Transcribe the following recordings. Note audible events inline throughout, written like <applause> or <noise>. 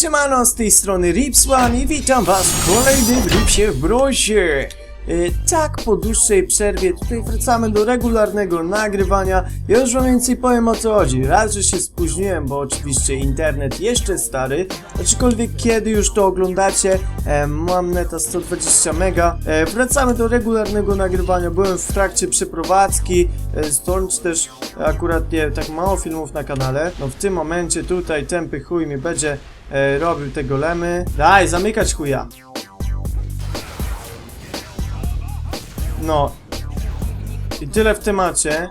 Siemano, z tej strony Ripswan i witam was w kolejnym Ripsie w brosie. E, tak, po dłuższej przerwie tutaj wracamy do regularnego nagrywania. Ja już wam więcej powiem o co chodzi. Raz, że się spóźniłem, bo oczywiście internet jeszcze stary, aczkolwiek kiedy już to oglądacie, e, mam neta 120 mega. E, wracamy do regularnego nagrywania. Byłem w trakcie przeprowadzki, e, stąd też akurat nie tak mało filmów na kanale. No w tym momencie tutaj tępy chuj mi będzie e, robił te golemy. Daj, zamykać chuja. No. I tyle w temacie.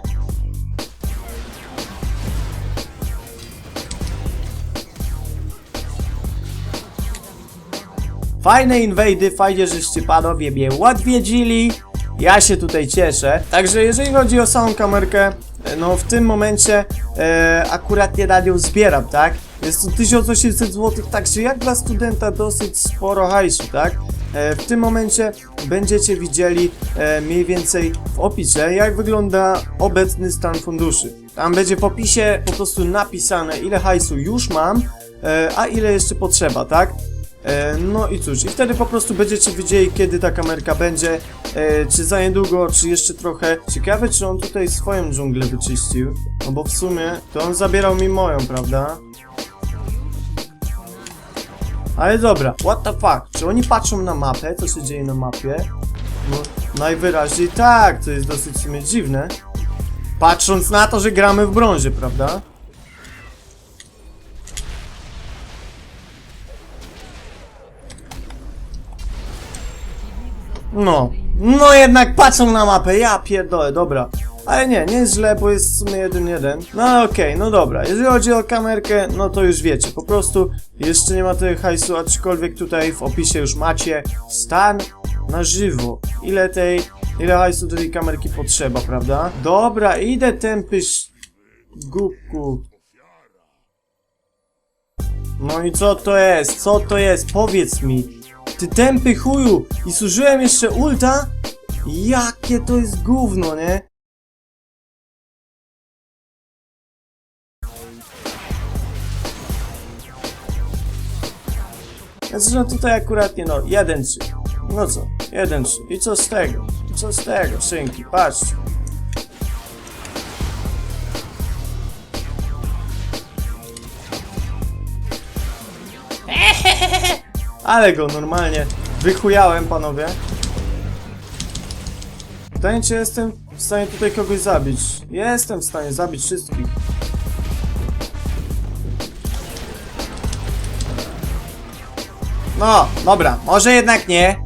Fajne inwejdy, fajnie, żeście panowie mnie odwiedzili. Ja się tutaj cieszę. Także jeżeli chodzi o samą kamerkę, e, no w tym momencie e, akurat nie na nią zbieram, tak? Jest to 1800 zł, także jak dla studenta dosyć sporo hajsu, tak? E, w tym momencie będziecie widzieli e, mniej więcej w opisie, jak wygląda obecny stan funduszy. Tam będzie w opisie po prostu napisane, ile hajsu już mam, e, a ile jeszcze potrzeba, tak? No i cóż, i wtedy po prostu będziecie wiedzieli, kiedy ta kamerka będzie, czy za niedługo, czy jeszcze trochę. Ciekawe, czy on tutaj swoją dżunglę wyczyścił, no bo w sumie to on zabierał mi moją, prawda? Ale dobra, what the fuck, czy oni patrzą na mapę, co się dzieje na mapie? No, najwyraźniej tak, to jest dosyć sumie dziwne. Patrząc na to, że gramy w brązie, prawda? No, no jednak patrzą na mapę, ja pierdolę, dobra. Ale nie, nie jest źle, bo jest w sumie 1-1. No okej, no dobra. Jeżeli chodzi o kamerkę, no to już wiecie. Po prostu jeszcze nie ma tego hajsu, aczkolwiek tutaj w opisie już macie stan na żywo. Ile tej, ile hajsu do tej kamerki potrzeba, prawda? Dobra, idę tępy sz... Głupku. No i co to jest? Co to jest? Powiedz mi. Ty tępy chuju! I służyłem jeszcze ulta? Jakie to jest gówno, nie? No tutaj akurat nie no, jeden trzy. No co, jeden trzy. I co z tego? I co z tego, szynki? Patrzcie. <laughs> Ale go normalnie wychujałem, panowie. Pytanie, czy jestem w stanie tutaj kogoś zabić? Jestem w stanie zabić wszystkich. No, dobra, może jednak nie.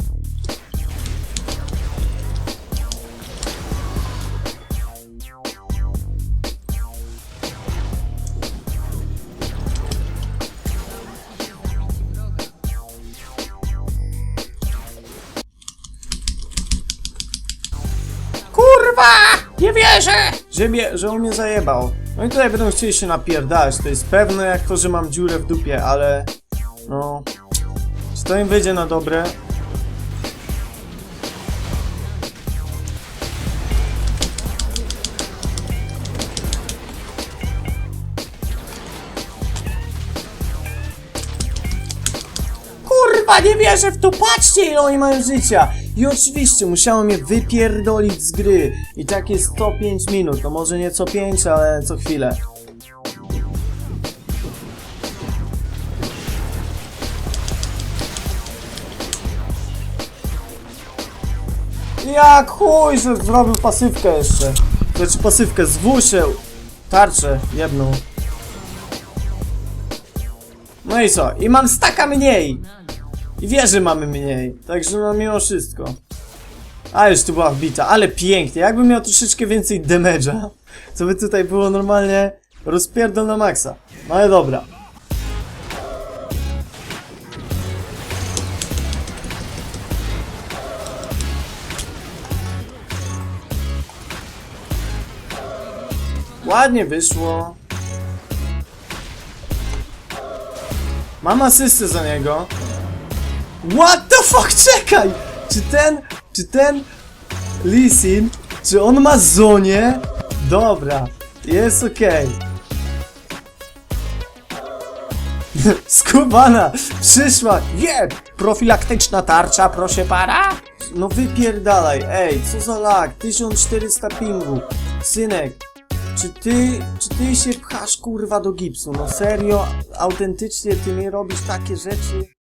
Kurwa! Nie wierzę! Że, mnie, że on mnie zajebał. No i tutaj będą chcieli się napierdalać, to jest pewne jak to, że mam dziurę w dupie, ale... No... Czy to im wyjdzie na dobre? Kurwa, nie wierzę w to! Patrzcie, ile oni mają życia! I oczywiście musiało mnie wypierdolić z gry. I tak jest 105 minut. No może nie co 5, ale co chwilę. Jak chuj, że zrobił pasywkę jeszcze. Znaczy pasywkę, zwusił. Tarczę jedną. No i co? I mam staka mniej. I wieży mamy mniej. Także no mimo wszystko. A już tu była wbita, ale pięknie. Jakbym miał troszeczkę więcej damage'a, co by tutaj było normalnie rozpierdol na maksa. No ale dobra. Ładnie wyszło. Mam asystę za niego. What the fuck, czekaj! Czy ten, czy ten Lisin, czy on ma zonie? Dobra, jest okej. <laughs> Skubana przyszła. Je! Profilaktyczna tarcza, proszę para? No wypierdalaj, ej, co za lag? 1400 pingu. Synek, czy ty, czy ty się pchasz kurwa do gipsu? No serio, autentycznie ty nie robisz takie rzeczy?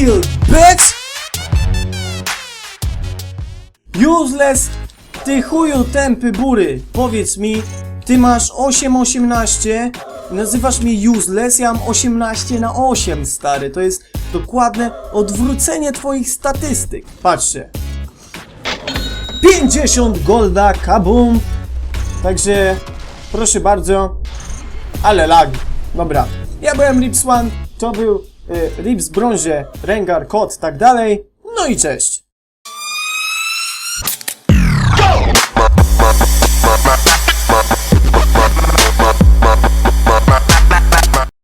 Pentakill, bitch! Useless, ty chuju tępy bury, powiedz mi, ty masz 8-18, nazywasz mnie useless, ja mam 18 na 8, stary, to jest dokładne odwrócenie twoich statystyk. Patrzcie. 50 golda, kabum! Także, proszę bardzo, ale lag. Dobra. Ja byłem Rips One, to był Rips Brązie, Rengar, Kot, tak dalej. No i cześć.